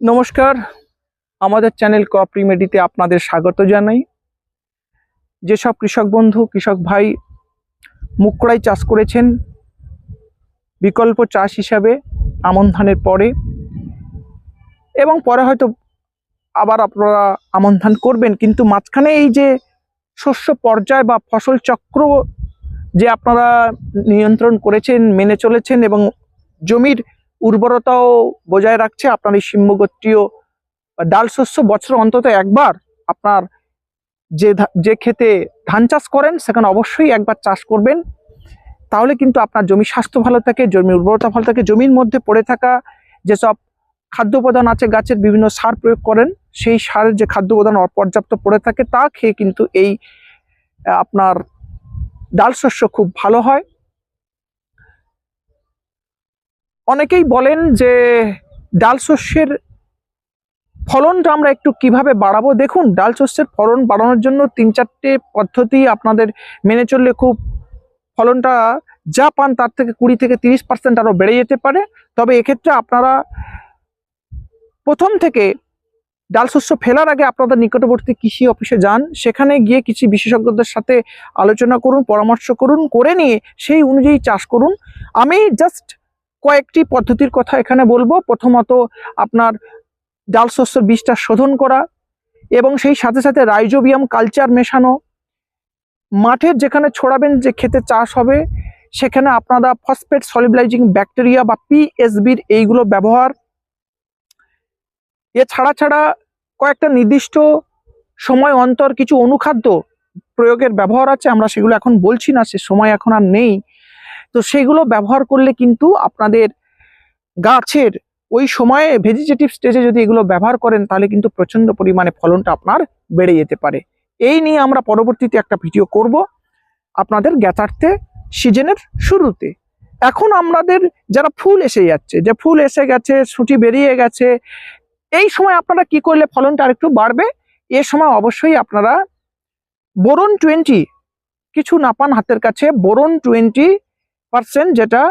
নমস্কার। আমাদের channel crop রিমেডিতে আপনাদের স্বাগত জানাই। যেসব কৃষক বন্ধু, কৃষক ভাই মুকড়াই চাষ করেছেন, বিকল্প চাষ হিসাবে আমন ধানের পরে এবং পরে হয়তো আবার আপনারা আমন ধান করবেন, কিন্তু মাঝখানে এই যে শস্য পর্যায় বা ফসল চক্র যে আপনারা নিয়ন্ত্রণ করেছেন, মেনে চলেছেন এবং জমির উর্বরতাও বজায় রাখছে। আপনার এই সিম্মগোত্রীয় ডাল শস্য বছর অন্তত একবার আপনার যে যে ক্ষেতে ধান চাষ করেন, সেখানে অবশ্যই একবার চাষ করবেন। তাহলে কিন্তু আপনার জমি স্বাস্থ্য ভালো থাকে, জমির উর্বরতা ভালো থাকে, জমির মধ্যে পড়ে থাকা যেসব খাদ্য উপাদান আছে, গাছের বিভিন্ন সার প্রয়োগ করেন, সেই সারের যে খাদ্য উপাদান অপর্যাপ্ত পড়ে থাকে, তা খেয়ে কিন্তু এই আপনার ডাল শস্য খুব ভালো হয়। অনেকেই বলেন যে ডাল শস্যের ফলনটা আমরা একটু কীভাবে বাড়াবো? দেখুন, ডাল শস্যের ফলন বাড়ানোর জন্য তিন চারটে পদ্ধতি আপনাদের মেনে চললে খুব ফলনটা যা পান তার থেকে কুড়ি থেকে তিরিশ পার্সেন্ট আরও বেড়ে যেতে পারে। তবে এক্ষেত্রে আপনারা প্রথম থেকে ডাল শস্য ফেলার আগে আপনাদের নিকটবর্তী কৃষি অফিসে যান। সেখানে গিয়ে কৃষি বিশেষজ্ঞদের সাথে আলোচনা করুন, পরামর্শ করুন, করে নিয়ে সেই অনুযায়ী চাষ করুন। আমি জাস্ট কয়েকটি পদ্ধতির কথা এখানে বলব। প্রথমত আপনার ডাল শস্যের বীজটা শোধন করা এবং সেই সাথে সাথে রাইজোবিয়াম কালচার মেশানো। মাঠের যেখানে ছড়াবেন যে খেতে চাষ হবে, সেখানে আপনারা ফসফেট সলিবিলাইজিং ব্যাকটেরিয়া বা পিএসবির এইগুলো ব্যবহার। এছাড়া ছাড়া কয়েকটা নির্দিষ্ট সময় অন্তর কিছু অনুখাদ্য প্রয়োগের ব্যবহার আছে, আমরা সেগুলো এখন বলছি না, সে সময় এখন আর নেই। তো সেগুলো ব্যবহার করলে কিন্তু আপনাদের গাছের ওই সময়ে ভেজিটেটিভ স্টেজে যদি এগুলো ব্যবহার করেন, তাহলে কিন্তু প্রচণ্ড পরিমাণে ফলনটা আপনার বেড়ে যেতে পারে। এই নিয়ে আমরা পরবর্তীতে একটা ভিডিও করব আপনাদের জ্ঞাতার্থে সিজনের শুরুতে। এখন আমাদের যারা ফুল এসে যাচ্ছে, যে ফুল এসে গেছে সুটি বেরিয়ে গেছে, এই সময় আপনারা কি করলে ফলনটা আরেকটু বাড়বে? এ সময় অবশ্যই আপনারা বোরন টোয়েন্টি কিছু না পান হাতের কাছে, বোরন টোয়েন্টি পার্সেন্ট যেটা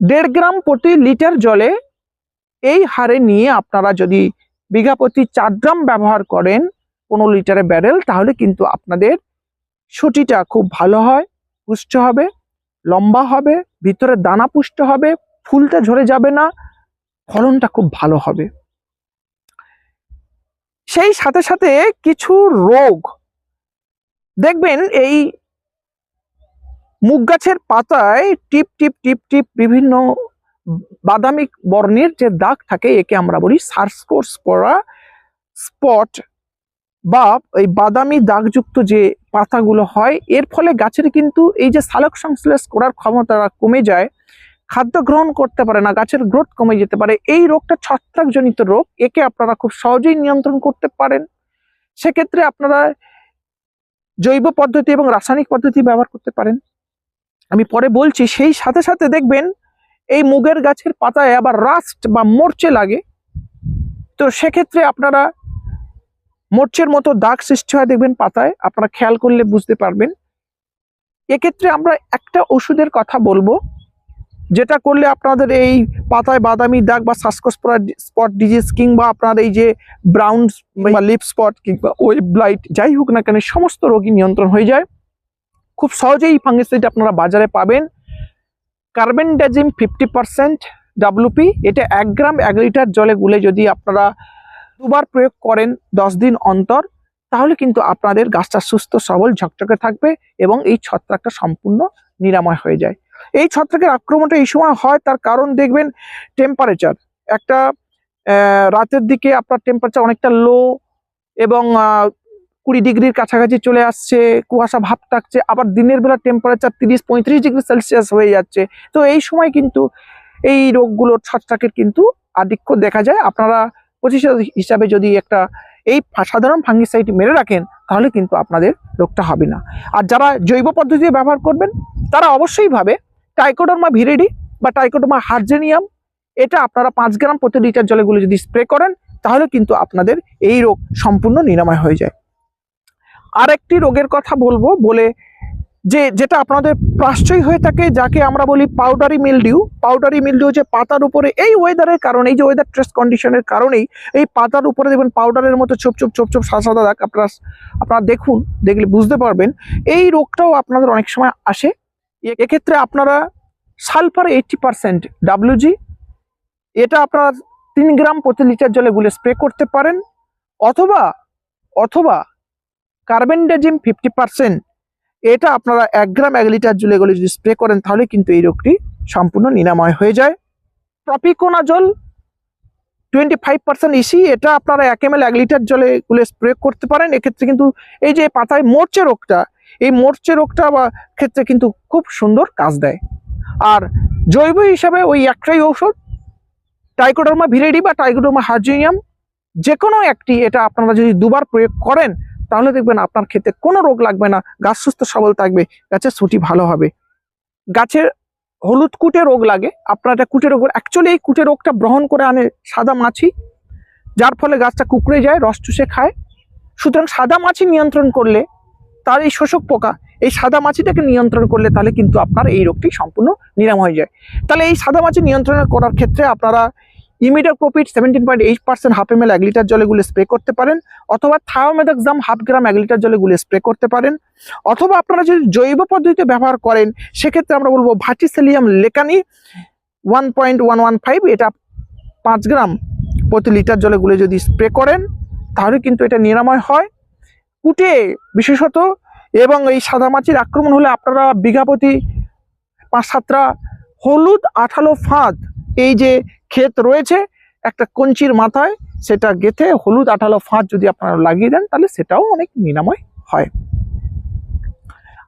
দেড় গ্রাম প্রতি লিটার জলে এই হারে নিয়ে আপনারা যদি বিঘা প্রতি চার গ্রাম ব্যবহার করেন পনেরো লিটারের ব্যারেল তাহলে কিন্তু আপনাদের সুটিটা খুব ভালো হয়, পুষ্ট হবে, লম্বা হবে, ভিতরে দানা পুষ্ট হবে, ফুলটা ঝরে যাবে না, ফলনটা খুব ভালো হবে। সেই সাথে সাথে কিছু রোগ, দেখবেন এই মুগ গাছের পাতায় টিপ টিপ টিপ টিপ বিভিন্ন বাদামি বর্ণের যে দাগ থাকে, একে আমরা বলি সার্সকোর করা স্পট বা এই বাদামি দাগযুক্ত যে পাতাগুলো হয়, এর ফলে গাছের কিন্তু এই যে সালোক সংশ্লেষ করার ক্ষমতা কমে যায়, খাদ্য গ্রহণ করতে পারে না, গাছের গ্রোথ কমে যেতে পারে। এই রোগটা ছত্রাকজনিত রোগ, একে আপনারা খুব সহজেই নিয়ন্ত্রণ করতে পারেন। সেক্ষেত্রে আপনারা জৈব পদ্ধতি এবং রাসায়নিক পদ্ধতি ব্যবহার করতে পারেন। আমি পরে বলছি, সেই সাথে সাথে দেখবেন এই মুগের গাছের পাতায় আবার রাস্ট বা মরচে লাগে। তো সেক্ষেত্রে আপনারা মরচের মতো দাগ সৃষ্টি হয় দেখবেন পাতায়, আপনারা খেয়াল করলে বুঝতে পারবেন। এক্ষেত্রে আমরা একটা ওষুধের কথা বলব, যেটা করলে আপনাদের এই পাতায় বাদামি দাগ বা শ্বাসকোষ স্পট ডিজিজ কিংবা আপনার এই যে ব্রাউন বা লিপ স্পট কিংবা ওয়েব ব্লাইট যাই হোক না কেন সমস্ত রোগী নিয়ন্ত্রণ হয়ে যায়। খুব সহজেই ফাঙ্গিসাইড আপনারা বাজারে পাবেন। কার্বেন্ডাজিম ফিফটি পার্সেন্ট ডাব্লুপি এটা এক গ্রাম, এক লিটার জলে গুলে যদি আপনারা দুবার প্রয়োগ করেন দশ দিন অন্তর, তাহলে কিন্তু আপনাদের গাছটা সুস্থ, সবল, ঝকঝকে থাকবে এবং এই ছত্রাকটা সম্পূর্ণ নিরাময় হয়ে যায়। এই ছত্রাকের আক্রমণটা এই সময় হয়, তার কারণ দেখবেন টেম্পারেচার একটা রাতের দিকে আপনার টেম্পারেচার অনেকটা লো এবং কুড়ি ডিগ্রির কাছাকাছি চলে আসছে, কুয়াশা ভাব থাকছে, আবার দিনের বেলা টেম্পারেচার তিরিশ, পঁয়ত্রিশ ডিগ্রি সেলসিয়াস হয়ে যাচ্ছে। তো এই সময় কিন্তু এই রোগগুলোর ছত্রাকের কিন্তু আধিক্য দেখা যায়। আপনারা প্রতিষেধক হিসাবে যদি একটা এই সাধারণ ফাঙ্গিসাইড মেরে রাখেন, তাহলে কিন্তু আপনাদের রোগটা হবে না। আর যারা জৈব পদ্ধতি ব্যবহার করবেন, তারা অবশ্যই ভাবে টাইকোডর্মা ভিরেডি বা টাইকোডর্মা হার্জেনিয়াম এটা আপনারা পাঁচ গ্রাম প্রতি লিটার জলেগুলো যদি স্প্রে করেন, তাহলে কিন্তু আপনাদের এই রোগ সম্পূর্ণ নিরাময় হয়ে যায়। আরেকটি রোগের কথা বলব, বলে যে, যেটা আপনাদের প্রাশ্চয় হয়ে থাকে, যাকে আমরা বলি পাউডারি মিলডিউ পাউডারি মিলডিউ যে পাতার উপরে, এই ওয়েদারের কারণে, এই যে ওয়েদার স্ট্রেস কন্ডিশনের কারণেই, এই পাতার উপরে দেখবেন পাউডারের মতো ছোপ ছোপ ছোপ ছোপ, সাদা সাদা দাগ আপনারা আপনারা দেখুন, দেখলে বুঝতে পারবেন। এই রোগটাও আপনাদের অনেক সময় আসে। এক্ষেত্রে আপনারা সালফার এইটটি পার্সেন্ট ডাব্লিউজি এটা আপনারা তিন গ্রাম প্রতি লিটার জলে গুলে স্প্রে করতে পারেন। অথবা অথবা কার্বেন্ডাজিম ফিফটি পার্সেন্ট। এটা আপনারা এক গ্রাম এক লিটার জলে গুলে যদি স্প্রে করেন, তাহলে কিন্তু এই রোগটি সম্পূর্ণ নিরাময় হয়ে যায়। প্রপিকোনা জল, টোয়েন্টি ফাইভ পার্সেন্ট ইসি এটা আপনারা এক এম এক লিটার জলে গুলে স্প্রে করতে পারেন। এক্ষেত্রে কিন্তু এই যে পাতায় মরচে রোগটা, এই মরচে রোগটা বা ক্ষেত্রে কিন্তু খুব সুন্দর কাজ দেয়। আর জৈব হিসাবে ওই একটাই ঔষধ, টাইকোডার্মা ভিরেডি বা টাইকোডার্মা হার্জিনিয়াম। যে কোনো একটি, এটা আপনারা যদি দুবার প্রয়োগ করেন তাহলে দেখবেন আপনার ক্ষেতে কোনো রোগ লাগবে না, গাছ সুস্থ সবল থাকবে, গাছের সুটি ভালো হবে। গাছের হলুদ কুটে রোগ লাগে, আপনার এটা কুটে রোগ অ্যাকচুয়ালি এই কুটে রোগটা গ্রহণ করে আনে সাদা মাছি, যার ফলে গাছটা কুকড়ে যায়, রস চুষে খায়। সুতরাং সাদা মাছি নিয়ন্ত্রণ করলে তার এই শোষক পোকা, এই সাদা মাছিটাকে নিয়ন্ত্রণ করলে তাহলে কিন্তু আপনার এই রোগটি সম্পূর্ণ নিরাময় হয়ে যায়। তাহলে এই সাদা মাছি নিয়ন্ত্রণ করার ক্ষেত্রে আপনারা imidacloprid seventeen point eight percent half M L এক লিটার জলে গুলে স্প্রে করতে পারেন, অথবা থায়োমেদাক্সাম হাফ গ্রাম এক লিটার জলে গুলে স্প্রে করতে পারেন। অথবা আপনারা যদি জৈব পদ্ধতিতে ব্যবহার করেন, সেক্ষেত্রে আমরা বলব verticillium lecanii one point one one five এটা পাঁচ গ্রাম প্রতি লিটার জলে গুলে যদি স্প্রে করেন, তাহলে কিন্তু এটা নিরাময় হয়। কুটে বিশেষত, এবং এই সাদা মাছির আক্রমণ হলে আপনারা বিঘা প্রতি পাঁচ সাতটা হলুদ আঠালো ফাঁদ এই যে ক্ষেত রয়েছে, একটা কঞ্চির মাথায় সেটা গেথে হলুদ আঠালো ফাঁদ যদি আপনারা লাগিয়ে দেন, তাহলে সেটাও অনেক নিরাময় হয়।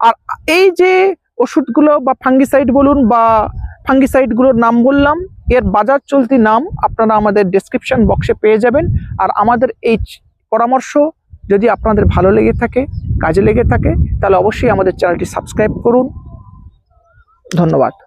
আর এই যে ওষুধগুলো বা ফাঙ্গিসাইড বলুন বা ফাঙ্গিসাইডগুলোর নাম বললাম, এর বাজার চলতি নাম আপনারা আমাদের ডেসক্রিপশন বক্সে পেয়ে যাবেন। আর আমাদের এই পরামর্শ যদি আপনাদের ভালো লেগে থাকে, কাজে লেগে থাকে, তাহলে অবশ্যই আমাদের চ্যানেলটি সাবস্ক্রাইব করুন। ধন্যবাদ।